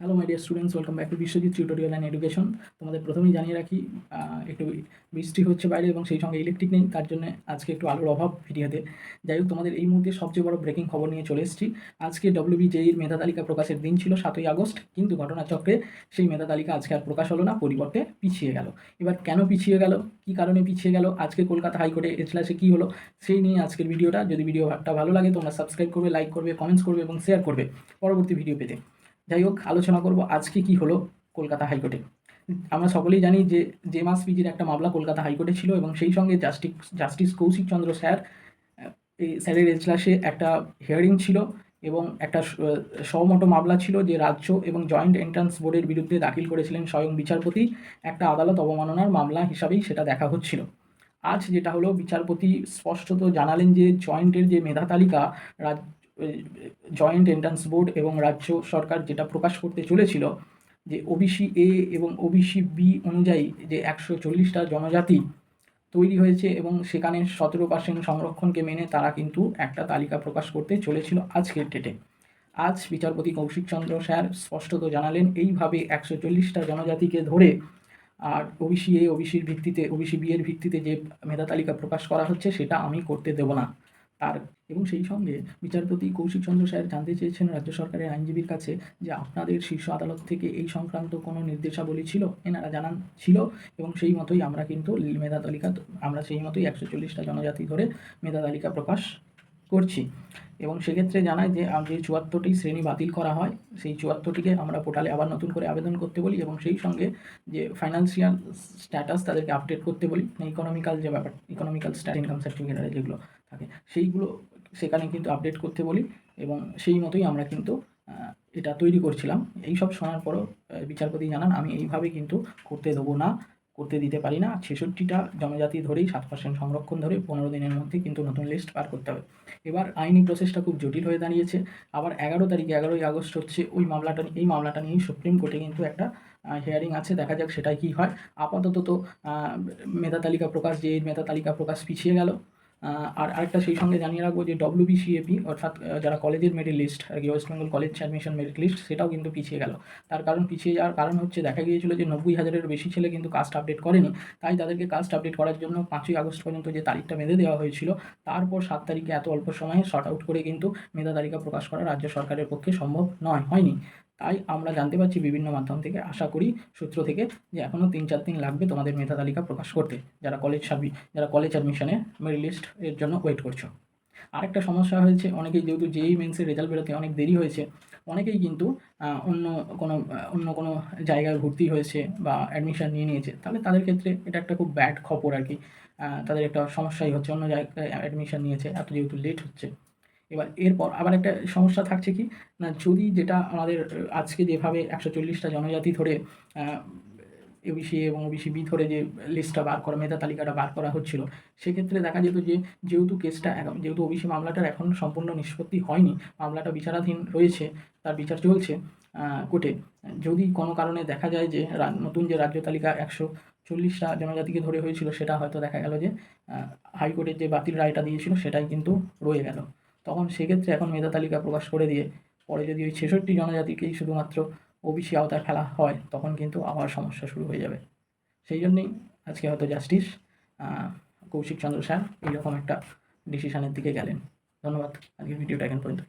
Hello my dear students welcome back to Biswajit tutorial and education তোমাদের প্রথমেই জানিয়ে রাখি একটু বৃষ্টি হচ্ছে বাইরে এবং সেই সঙ্গে ইলেকট্রিক নেই, তার জন্য আজকে একটু আলোর অভাব ভিডিওতে। যাই হোক, তোমাদের এই মুহূর্তে সবচেয়ে বড় ব্রেকিং খবর নিয়ে চলে এসেছি। আজকে ডব্লিউবিজেইর মেধা তালিকা প্রকাশের দিন ছিল সাতই আগস্ট, কিন্তু ঘটনাচক্রে সেই মেধা তালিকা আজকে আর প্রকাশ হলো না, পরিবর্তে পিছিয়ে গেল। এবার কেন পিছিয়ে গেল? কী কারণে পিছিয়ে গেল? আজকে কলকাতা হাইকোর্টে এজলাসে কী হলো? সেই নিয়ে আজকের ভিডিওটা। যদি ভিডিওটা ভালো লাগে, তোমরা সাবস্ক্রাইব করবে লাইক করবে কমেন্টস করবে এবং শেয়ার করবে। পরবর্তী ভিডিও পেতে। যাই হোক, আলোচনা করব আজকে কি হলো কলকাতা হাইকোর্টে। আমরা সকলেই জানি যে যে মাস পিজির একটা মামলা কলকাতা হাইকোর্টে ছিল এবং সেই সঙ্গে justice justice Kaushik Chandra sir এই স্যারের এজলাসে একটা হিয়ারিং ছিল এবং একটা সহমত মামলা ছিল যে রাজ্য এবং জয়েন্ট এন্ট্রান্স বোর্ডের বিরুদ্ধে দাখিল করেছিলেন স্বয়ং বিচারপতি। একটা আদালত অবমাননার মামলা হিসাবেই সেটা দেখা হচ্ছিল। আজ যেটা হলো, বিচারপতি স্পষ্টত জানালেন যে জয়েন্টের যে মেধা তালিকা জয়েন্ট এন্ট্রান্স বোর্ড এবং রাজ্য সরকার যেটা প্রকাশ করতে চলেছিল, যে ওবিসি এ এবং ওবিসি বি অনুযায়ী যে একশো চল্লিশটা জনজাতি তৈরি হয়েছে এবং সেখানে সতেরো পার্সেন্ট সংরক্ষণকে মেনে তারা কিন্তু একটা তালিকা প্রকাশ করতে চলেছিল আজকের ডেটে আজ বিচারপতি কৌশিক চন্দ্র স্যার স্পষ্টত জানালেন, এইভাবে একশো চল্লিশটা জনজাতিকে ধরে আর ওবিসি এ ওবিসির ভিত্তিতে ওবিসি বি এর ভিত্তিতে যে মেধা তালিকা প্রকাশ করা হচ্ছে, সেটা আমি করতে দেব না। তার। এবং সেই সঙ্গে বিচারপতি কৌশিক চন্দ্র স্যার জানতে চেয়েছেন রাজ্য সরকারের আইনজীবীর কাছে যে আপনাদের শীর্ষ আদালত থেকে এই সংক্রান্ত কোনো নির্দেশাবলী ছিল? এনারা জানান, ছিল। এবং সেই মতোই আমরা কিন্তু মেধা তালিকা, আমরা সেই মতোই একশো চল্লিশটা জনজাতি ধরে মেধা তালিকা প্রকাশ করছি। এবং সেক্ষেত্রে জানায় যে যে চুয়াত্তরটি শ্রেণি বাতিল করা হয়, সেই চুয়াত্তরটিকে আমরা পোর্টালে আবার নতুন করে আবেদন করতে বলি এবং সেই সঙ্গে যে ফাইন্যান্সিয়াল স্ট্যাটাস তাদেরকে আপডেট করতে বলি ইকোনমিক্যাল যে ব্যাপার ইকোনমিক্যাল স্ট্যাট ইনকাম সার্টিফিকেট যেগুলো থাকে, সেইগুলো সেখানে কিন্তু আপডেট করতে বলি এবং সেই মতোই আমরা কিন্তু এটা তৈরি করছিলাম। এই সব শোনার পরও বিচারপতি জানান, আমি এইভাবে কিন্তু করতে দেবো না। করতে দিতে পারি না। ছেষট্টিটা জনজাতি ধরেই সাত পার্সেন্ট সংরক্ষণ ধরে পনেরো দিনের মধ্যে কিন্তু নতুন লিস্ট পার করতে হবে। এবার আইনি প্রসেসটা খুব জটিল হয়ে দাঁড়িয়েছে। আবার এগারো তারিখে, এগারোই আগস্ট হচ্ছে ওই মামলাটা এই মামলাটা নিয়েই সুপ্রিম কোর্টে কিন্তু একটা হিয়ারিং আছে। দেখা যাক সেটাই কী হয়। আপাতত তো মেধা তালিকা প্রকাশ, যে মেধা তালিকা প্রকাশ পিছিয়ে গেল। আর আরেকটা সেই সঙ্গে জানিয়ে রাখব যে ডব্লিউবিসিএপি অর্থাৎ যারা কলেজের মেরিট লিস্ট, আর কি West Bengal college admission merit list সেটাও কিন্তু পিছিয়ে গেল। তার কারণ পিছিয়ে যাওয়ার কারণ হচ্ছে, দেখা গিয়েছিল যে নব্বই হাজারের বেশি ছেলে কিন্তু কাস্ট আপডেট করেনি। তাই তাদেরকে কাস্ট আপডেট করার জন্য পাঁচই আগস্ট পর্যন্ত যে তারিখটা বেঁধে দেওয়া হয়েছিল, তারপর সাত তারিখে এত অল্প সময়ে শর্ট আউট করে কিন্তু মেধা তালিকা প্রকাশ করা রাজ্য সরকারের পক্ষে সম্ভব নয়, হয়নি। তাই আমরা জানতে পারছি বিভিন্ন মাধ্যম থেকে, আশা করি সূত্র থেকে যে এখনও তিন চার দিন লাগবে তোমাদের মেধা তালিকা প্রকাশ করতে, যারা কলেজ সাবি, যারা কলেজ অ্যাডমিশনে মেরিট লিস্ট এর জন্য ওয়েট করছ। আরেকটা সমস্যা হয়েছে, অনেকেই যেহেতু যেই মেন্সের রেজাল্ট বেরোতে অনেক দেরি হয়েছে, অনেকেই কিন্তু অন্য কোনো অন্য কোনো জায়গায় ভর্তি হয়েছে বা অ্যাডমিশান নিয়ে নিয়েছে, তাহলে তাদের ক্ষেত্রে এটা একটা খুব ব্যাড খবর আর কি। তাদের একটা সমস্যাই হচ্ছে, অন্য জায়গায় অ্যাডমিশন নিয়েছে, এত যেহেতু লেট হচ্ছে। এবার এরপর আবার একটা সমস্যা থাকছে কি? না, যদি যেটা আমাদের আজকে যেভাবে একশো চল্লিশটা জনজাতি ধরে এবিসি এবং ওবিসি বি ধরে যে লিস্টটা বার করা, মেধা তালিকাটা বার করা হচ্ছিল, সেক্ষেত্রে দেখা যেত যে যেহেতু কেসটা যেহেতু ওবিসি মামলাটার এখন সম্পূর্ণ নিষ্পত্তি হয়নি, মামলাটা বিচারাধীন রয়েছে, তার বিচার চলছে কোর্টে, যদি কোনো কারণে দেখা যায় যে নতুন যে রাজ্য তালিকা একশো চল্লিশটা জনজাতিকে ধরে হয়েছিল, সেটা হয়তো দেখা গেল যে হাইকোর্টের যে বাতিল রায়টা দিয়েছিল, সেটাই কিন্তু রয়ে গেল। তখন সেক্ষেত্রে এখন মেধা তালিকা প্রকাশ করে দিয়ে পরে যদি ওই ছেষট্টি জনজাতিকেই শুধুমাত্র ওবিসি আওতায় ফেলা হয়, তখন কিন্তু আবার সমস্যা শুরু হয়ে যাবে। সেই জন্যই আজকে হয়তো জাস্টিস কৌশিক চন্দ্র স্যার এইরকম একটা ডিসিশানের দিকে গেলেন। ধন্যবাদ। আজকের ভিডিওটা এখন পর্যন্ত।